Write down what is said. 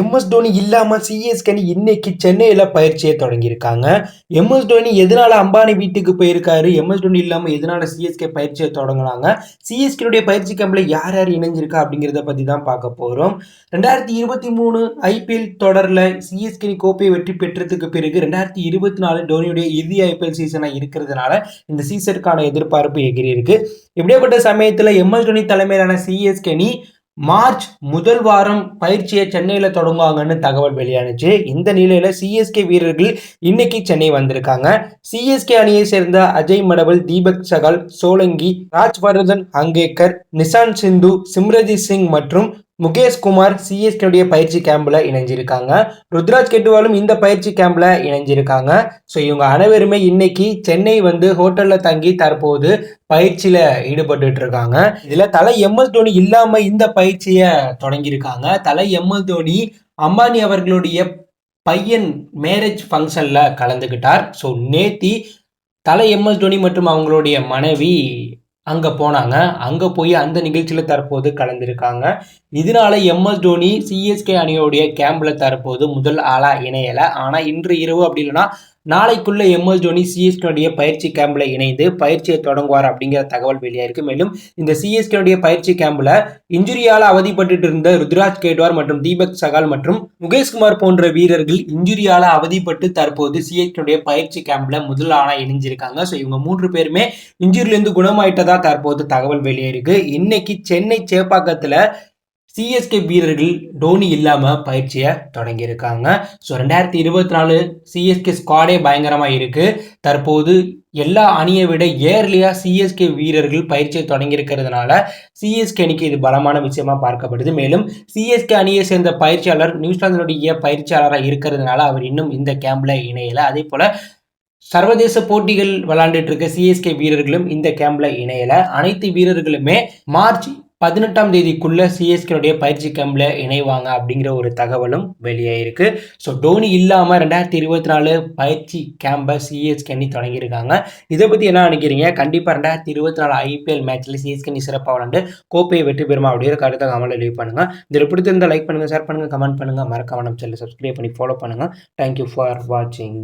MS Dhoni இல்லாமல் சிஎஸ்கனி இன்னைக்கு சென்னையில் பயிற்சியை தொடங்கியிருக்காங்க. எம்எஸ் தோனி எதனால் அம்பானி வீட்டுக்கு போயிருக்காரு? எம்எஸ் தோனி இல்லாமல் எதனால சிஎஸ்கே பயிற்சியை தொடங்கினாங்க? சிஎஸ்கேனுடைய பயிற்சி கேம்பில் யார் யார் இணைஞ்சிருக்கா அப்படிங்கிறத பற்றி தான் பார்க்க போகிறோம் ரெண்டாயிரத்தி இருபத்தி மூணு ஐபிஎல் தொடரில் சிஎஸ்கேனி கோப்பையை வெற்றி பெற்றதுக்கு பிறகு ரெண்டாயிரத்தி இருபத்தி நாலு தோனியுடைய இறுதி ஐபிஎல் சீசனாக இருக்கிறதுனால இந்த சீசனுக்கான எதிர்பார்ப்பு எகிரி இருக்குது இப்படியாப்பட்ட சமயத்தில் எம்எஸ் தோனி தலைமையிலான சிஎஸ்கேனி மார்ச் முதல் வாரம் பயிற்சியை சென்னையில் தொடங்குவாங்கன்னு தகவல் வெளியானுச்சு. இந்த நிலையில சிஎஸ்கே வீரர்கள் இன்னைக்கு சென்னை வந்திருக்காங்க. சிஎஸ்கே அணியை சேர்ந்த அஜய் மடவல் தீபக் சகால் சோலங்கி ராஜ்வர்தன் அங்கேக்கர் நிசான் சிந்து சிம்ரஜித் சிங் மற்றும் முகேஷ் குமார் சிஎஸ்கேடைய பயிற்சி கேம்பில் இணைஞ்சிருக்காங்க. ருத்ராஜ் கெட்டுவாலும் இந்த பயிற்சி கேம்பில் இணைஞ்சிருக்காங்க. ஸோ இவங்க அனைவருமே இன்னைக்கு சென்னை வந்து ஹோட்டலில் தங்கி தற்போது பயிற்சியில் ஈடுபட்டு இருக்காங்க இதில் தலை எம்எஸ் தோனி இல்லாமல் இந்த பயிற்சியை தொடங்கியிருக்காங்க. தலை எம்எஸ் தோனி அம்பானி அவர்களுடைய பையன் மேரேஜ் ஃபங்க்ஷனில் கலந்துக்கிட்டார் ஸோ நேத்தி தலை எம்எஸ் தோனி மற்றும் அவங்களுடைய மனைவி அங்கே போனாங்க. அங்கே போய் அந்த நிகழ்ச்சியில் தற்போது கலந்துருக்காங்க. இதனால எம்எஸ் தோனி சிஎஸ்கே அணியோடைய கேம்பில் தற்போது முதல் ஆளாக இணையலை. ஆனால் இன்று இரவு அப்படி இல்லைன்னா நாளைக்குள்ள எம்எஸ் தோனி சிஎஸ்கேனுடைய பயிற்சி கேம்பில் இணைந்து பயிற்சியை தொடங்குவார் அப்படிங்கிற தகவல் வெளியாயிருக்கு. மேலும் இந்த சிஎஸ்கேனுடைய பயிற்சி கேம்பில் இன்ஜுரியால் அவதிப்பட்டு இருந்த ருத்ராஜ் கேட்வார் மற்றும் தீபக் சகால் மற்றும் முகேஷ்குமார் போன்ற வீரர்கள் இன்ஜுரியால் அவதிப்பட்டு தற்போது சிஎஸ்கேனுடைய பயிற்சி கேம்பில் முதல் ஆளாக இணைஞ்சிருக்காங்க. ஸோ இவங்க மூன்று பேருமே இன்ஜுரியிலேருந்து குணமாயிட்டதா தற்போது தகவல் வெளியாயிருக்கு. இன்னைக்கு சென்னை சேப்பாக்கத்தில் சிஎஸ்கே வீரர்கள் டோனி இல்லாமல் பயிற்சியை தொடங்கியிருக்காங்க. ஸோ ரெண்டாயிரத்தி இருபத்தி நாலு சிஎஸ்கே ஸ்குவாடே பயங்கரமாக இருக்குது தற்போது எல்லா அணியை விட ஏர்லியாக சிஎஸ்கே வீரர்கள் பயிற்சியை தொடங்கியிருக்கிறதுனால சிஎஸ்கே அணிக்கு இது பலமான விஷயமா பார்க்கப்படுது. மேலும் சிஎஸ்கே அணியை சேர்ந்த பயிற்சியாளர் நியூசிலாந்தினுடைய பயிற்சியாளராக இருக்கிறதுனால அவர் இன்னும் இந்த கேம்பில் இணையலை. அதே போல் சர்வதேச போட்டிகள் விளாண்டுட்டு இருக்க சிஎஸ்கே வீரர்களும் இந்த கேம்ப்ல இணையல. அனைத்து வீரர்களுமே மார்ச் பதினெட்டாம் தேதிக்குள்ள சிஎஸ்கேனுடைய பயிற்சி கேம்ப்ல இணைவாங்க அப்படிங்கிற ஒரு தகவலும் வெளியாயிருக்கு ஸோ டோனி இல்லாமல் ரெண்டாயிரத்தி இருபத்தி நாலு பயிற்சி கேம்பை சிஎஸ்கே அணி தொடங்கியிருக்காங்க. இதை பற்றி என்ன நினைக்கிறீங்க? கண்டிப்பாக ரெண்டாயிரத்தி இருபத்தி நாலு ஐபிஎல் மேட்ச்ல சிஎஸ்கே அணி சிறப்பாக விளாண்டு கோப்பையை வெற்றி பெறுமா அப்படிங்கிற கருத்தை கமெண்ட்ல லீவ் பண்ணுங்க. இதில் பிடித்திருந்தால் லைக் பண்ணுங்க ஷேர் பண்ணுங்க கமெண்ட் பண்ணுங்க. மறக்காம நம்ம சேனல் சப்ஸ்கிரைப் பண்ணி ஃபாலோ பண்ணுங்க. தேங்க்யூ ஃபார் வாட்சிங்